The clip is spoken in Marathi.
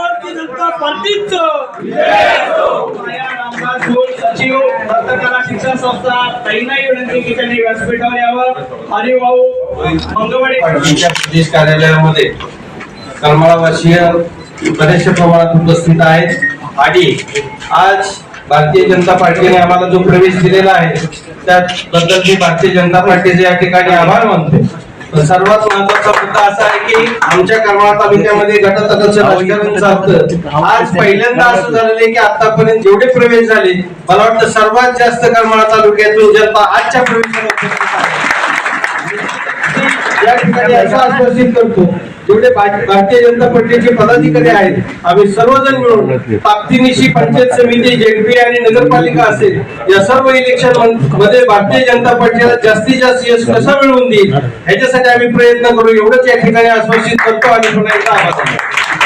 भारतीय जनता सचिव शिक्षण संस्था विनंती की त्यांनी व्यासपीठावर यावं. प्रदेश कार्यालयामध्ये करमाळावासीय बऱ्याचशा प्रमाणात उपस्थित आहेत आणि आज भारतीय जनता पार्टीने आम्हाला जो प्रवेश दिलेला आहे त्याबद्दल मी भारतीय जनता पार्टीचे या ठिकाणी आभार मानतो. सर्वात महत्त्वाचा मुद्दा असा आहे की आमच्या करमाळा तालुक्यामध्ये गटातटाचं राजकारण चालतं. आज पहिल्यांदा असं झालेलं आहे की आतापर्यंत जेवढे प्रवेश झाले मला वाटतं सर्वात जास्त करमाळा तालुक्यातून जनता आजच्या प्रवेशाला या ठिकाणी असं आश्वासित करतो जेवढे भारतीय जनता पार्टीचे पदाधिकारी आहेत आम्ही सर्वजण मिळून ताप्तीनिशी पंचायत समिती जेडपी आणि नगरपालिका असेल या सर्व इलेक्शनमध्ये भारतीय जनता पार्टीला जास्तीत जास्त यश कसा मिळवून देईल ह्याच्यासाठी आम्ही प्रयत्न करू एवढंच या ठिकाणी आश्वासित करतो आणि पुन्हा एकदा आभार